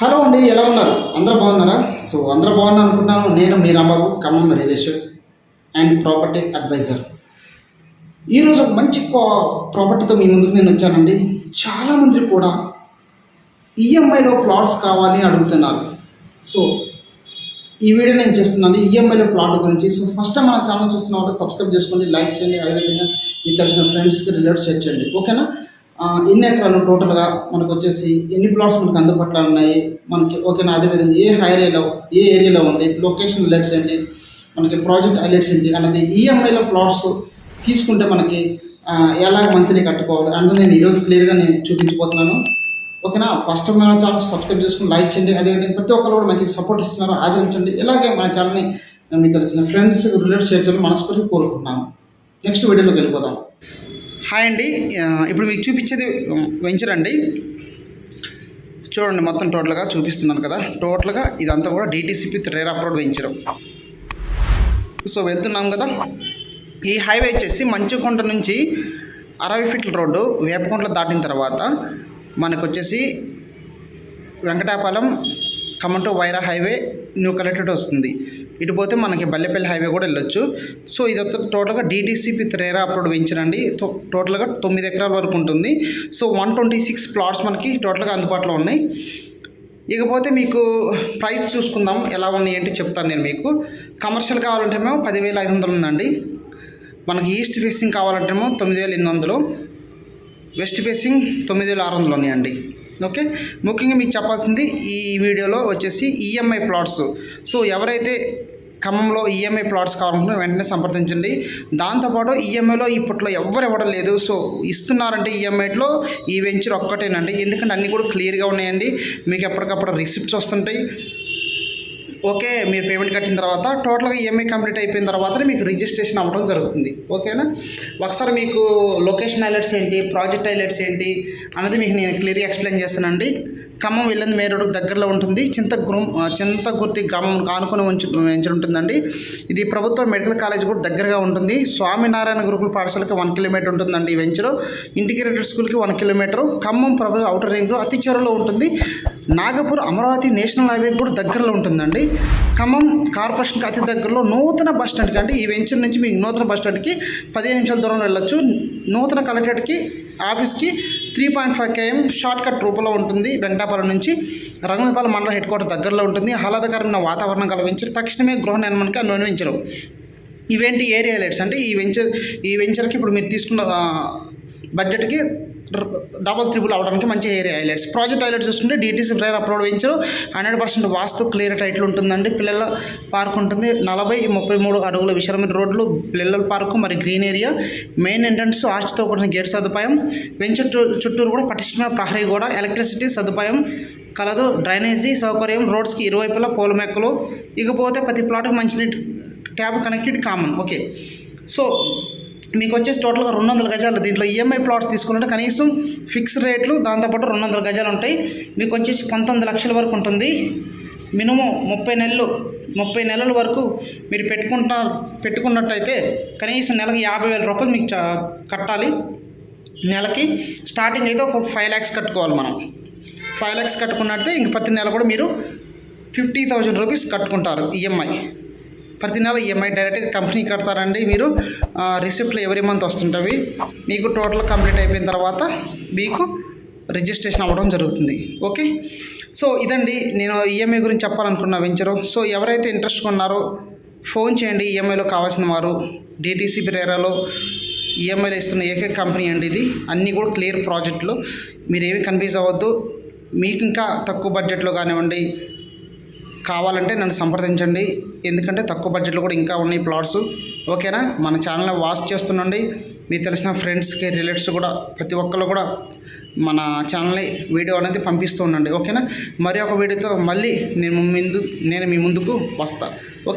Hello అండి ఎలా ఉన్నారు? అందరూ బాగున్నారా? సో అందరూ బాగున్నారు అనుకుంటున్నాను. నేను మీ Rambabu Khammam real and property advisor. ఈరోజు ఒక మంచి ప్రాపర్టీతో మీ ముందుకు నేను వచ్చానండి. చాలామంది కూడా ఈఎంఐలో ప్లాట్స్ కావాలి అని అడుగుతున్నారు. సో ఈ వీడియో నేను చేస్తున్నాను. ఈఎంఐలో ప్లాట్ గురించి. సో ఫస్ట్ మన ఛానల్ చూస్తున్న వాళ్ళు సబ్స్క్రైబ్ చేసుకోండి లైక్ చేయండి. అదేవిధంగా మీకు తెలిసిన ఫ్రెండ్స్కి రిలేట్ షేర్ చేయండి. ఓకేనా? ఎన్ని ఎకరాలు టోటల్గా మనకు వచ్చేసి ఎన్ని ప్లాట్స్ మనకు అందుబాటులో ఉన్నాయి? మనకి ఓకేనా? అదేవిధంగా ఏ హైరేలో ఏ ఏరియాలో ఉంది? లొకేషన్ హైలైట్స్ ఏంటి? మనకి ప్రాజెక్ట్ హైలైట్స్ ఏంటి? అన్నది ఈఎంఐలో ప్లాట్స్ తీసుకుంటే మనకి ఎలా మంత్లీ కట్టుకోవాలి? అంటే నేను ఈరోజు క్లియర్గా నేను చూపించబోతున్నాను. ఓకేనా? ఫస్ట్ మన ఛానల్ సబ్స్క్రైబ్ చేసుకుని లైక్ చేయండి. అదేవిధంగా ప్రతి ఒక్కరు కూడా మంచిగా సపోర్ట్ ఇస్తున్నారు ఆదరించండి. ఇలాగే మన ఛానల్ని మీకు తెలిసిన ఫ్రెండ్స్ రిలేట్ చేయాలని మనస్ఫూర్తి కోరుకుంటున్నాను. నెక్స్ట్ వీడియోలోకి వెళ్ళిపోదాం. హాయ్ అండి. ఇప్పుడు మీకు చూపించేది వెంచర్ అండి చూడండి మొత్తం టోటల్గా చూపిస్తున్నాను కదా. టోటల్గా ఇదంతా కూడా డిటీసీపీ రేర్ అప్రోడ్ వెంచర్ సో వెళ్తున్నాం కదా. ఈ హైవే వచ్చేసి మంచుకొండ నుంచి అరవై ఫీట్ల రోడ్డు వేపకొండలో దాటిన తర్వాత మనకు వచ్చేసి Venkatapalem Khammam to Wyra highway new collectorate వస్తుంది. ఇటు పోతే మనకి బల్లెపల్లి హైవే కూడా వెళ్ళొచ్చు. సో ఇదంతా టోటల్గా డీటీసీపీ రేరా అప్రోడ్ వెంచరండి టోటల్గా తొమ్మిది ఎకరాల వరకు ఉంటుంది. So one twenty six plots మనకి టోటల్గా అందుబాటులో ఉన్నాయి. ఇకపోతే మీకు ప్రైస్ చూసుకుందాం ఎలా ఉన్నాయి ఏంటి చెప్తాను నేను మీకు. కమర్షియల్ కావాలంటేమో పదివేల ఐదు వందలు ఉందండి. మనకి ఈస్ట్ ఫేసింగ్ కావాలంటేమో తొమ్మిది వేల ఎనిమిది వందలు. వెస్ట్ ఫేసింగ్ తొమ్మిది వేల ఆరు వందలు ఉన్నాయండి. ఓకే? ముఖ్యంగా మీకు చెప్పాల్సింది ఈ వీడియోలో వచ్చేసి ఈఎంఐ ప్లాట్స్ సో ఎవరైతే ఖమ్మంలో ఈఎంఐ ప్లాట్స్ కావాలనుకుంటే వెంటనే సంప్రదించండి. దాంతోపాటు ఈఎంఐలో ఇప్పట్లో ఎవ్వరు ఇవ్వడం లేదు. సో ఇస్తున్నారంటే ఈఎంఐలో ఈ వెంచర్ ఒక్కటేనండి. ఎందుకంటే అన్నీ కూడా క్లియర్గా ఉన్నాయండి. మీకు ఎప్పటికప్పుడు రిసిప్ట్స్ వస్తుంటాయి. ఓకే మీరు పేమెంట్ కట్టిన తర్వాత టోటల్గా ఈఎంఐ కంప్లీట్ అయిపోయిన తర్వాతనే మీకు రిజిస్ట్రేషన్ అవ్వడం జరుగుతుంది. ఓకేనా? ఒకసారి మీకు లొకేషన్ హైలైట్స్ ఏంటి ప్రాజెక్ట్ హైలైట్స్ ఏంటి అన్నది మీకు నేను క్లియర్గా ఎక్స్ప్లెయిన్ చేస్తానండి. ఖమ్మం వెళ్ళింది మేరోడు దగ్గరలో ఉంటుంది. చింత చింతగుర్తి గ్రామం ఆనుకొని ఉంచు వెంచర్ ఉంటుందండి ఇది ప్రభుత్వ మెడికల్ కాలేజ్ కూడా దగ్గరగా ఉంటుంది. స్వామినారాయణ గురుకుల పాఠశాలకి వన్ కిలోమీటర్ ఉంటుందండి ఈ వెంచరు. ఇంటిగ్రేటెడ్ స్కూల్కి వన్ కిలోమీటర్. ఖమ్మం ప్రభు అవుటర్ రింగ్ అతి చెరువులో ఉంటుంది. నాగపూర్ అమరావతి నేషనల్ హైవే కూడా దగ్గరలో ఉంటుందండి. ఖమ్మం కార్పొరేషన్కి అతి దగ్గరలో నూతన బస్ స్టాండ్కి అంటే ఈ వెంచర్ నుంచి మీకు నూతన బస్ స్టాండ్కి పదిహేను నిమిషాల దూరంలో వెళ్ళొచ్చు. నూతన కలెక్టరేట్కి ఆఫీస్కి three point five KM shortcut రూపంలో ఉంటుంది. వెంకటాపురం నుంచి రంగనాథపాలెం మండల హెడ్ క్వార్టర్ దగ్గరలో ఉంటుంది. ఆహ్లాదకరమైన వాతావరణం కల తక్షణమే గృహ నిర్మాణానికి అనువదించరు. ఇవేంటి ఏరియా లైట్స్ అంటే ఈ వెంచర్ ఈ వెంచర్కి ఇప్పుడు మీరు తీసుకున్న బడ్జెట్కి డబల్ త్రిబుల్ అవడానికి మంచి ఏరియా హైలైట్స్ ప్రాజెక్ట్ హైలైట్స్ చూస్తుంటే డీటీసీ ఫ్రైర్ అప్లోడ్ వేయించారు. హండ్రెడ్ పర్సెంట్ వాస్తు క్లియర్ టైట్లు ఉంటుందండి. పిల్లల పార్క్ ఉంటుంది. నలభై ముప్పై మూడు అడుగుల విశాలమైన రోడ్లు పిల్లల పార్కు మరి గ్రీన్ ఏరియా మెయిన్ ఎంట్రన్స్ ఆర్చ్తో కూడిన గేట్ సదుపాయం. వెంచర్ చుట్టూరు కూడా పటిష్టమైన ప్రహరీ కూడా ఎలక్ట్రిసిటీ సదుపాయం. కలదు డ్రైనేజీ సౌకర్యం. రోడ్స్కి ఇరువైపులా పూల మెక్కలు ఇకపోతే ప్రతి ప్లాట్కి మంచినీటి tap connected common okay so మీకు వచ్చేసి టోటల్గా రెండు వందల గజాలు. దీంట్లో ఈఎంఐ ప్లాట్స్ తీసుకుంటే కనీసం ఫిక్స్ రేట్లు దాంతోపాటు రెండు వందల గజాలు ఉంటాయి. మీకు వచ్చేసి పంతొమ్మిది లక్షల వరకు ఉంటుంది. మినిమం ముప్పై నెలలు ముప్పై నెలల వరకు మీరు పెట్టుకుంటా పెట్టుకున్నట్టయితే కనీసం నెలకు యాభై వేల రూపాయలు మీకు చ- కట్టాలి. నెలకి స్టార్టింగ్ అయితే ఒక ఫైవ్ ల్యాక్స్ కట్టుకోవాలి మనం. ఫైవ్ ల్యాక్స్ కట్టుకున్నట్టయితే ఇంక ప్రతి నెల కూడా మీరు ఫిఫ్టీ థౌజండ్ రూపీస్ కట్టుకుంటారు ఈఎంఐ ప్రతి నెల ఈఎంఐ డైరెక్ట్గా కంపెనీకి కడతారండి మీరు. రిసిప్ట్లు ఎవరీ మంత్ వస్తుంటవి. మీకు టోటల్ కంప్లీట్ అయిపోయిన తర్వాత మీకు రిజిస్ట్రేషన్ అవ్వడం జరుగుతుంది. ఓకే? సో ఇదండి. నేను ఈఎంఐ గురించి చెప్పాలనుకున్న వెంచరు. సో ఎవరైతే ఇంట్రెస్ట్ ఉన్నారో ఫోన్ చేయండి ఈఎంఐలో కావాల్సిన వారు. డిటీసీ ప్రేరాలో ఈఎంఐలో ఇస్తున్న ఏకైక కంపెనీ అండి ఇది. అన్నీ కూడా క్లియర్ ప్రాజెక్టులు. మీరు ఏమి కన్ఫ్యూజ్ అవ్వద్దు. మీకు ఇంకా తక్కువ బడ్జెట్లో కానివ్వండి కావాలంటే నన్ను సంప్రదించండి. ఎందుకంటే తక్కువ బడ్జెట్లో కూడా ఇంకా ఉన్నాయి ప్లాట్స్ ఓకేనా? మన ఛానల్ని వాచ్ చేస్తుండండి. మీకు తెలిసిన ఫ్రెండ్స్కి రిలేటివ్స్ కూడా ప్రతి ఒక్కరు కూడా మన ఛానల్ని వీడియో అనేది పంపిస్తూ ఉండండి. ఓకేనా? మరి ఒక వీడియోతో మళ్ళీ నేను ముందు నేను మీ ముందుకు వస్తాను ఓకే.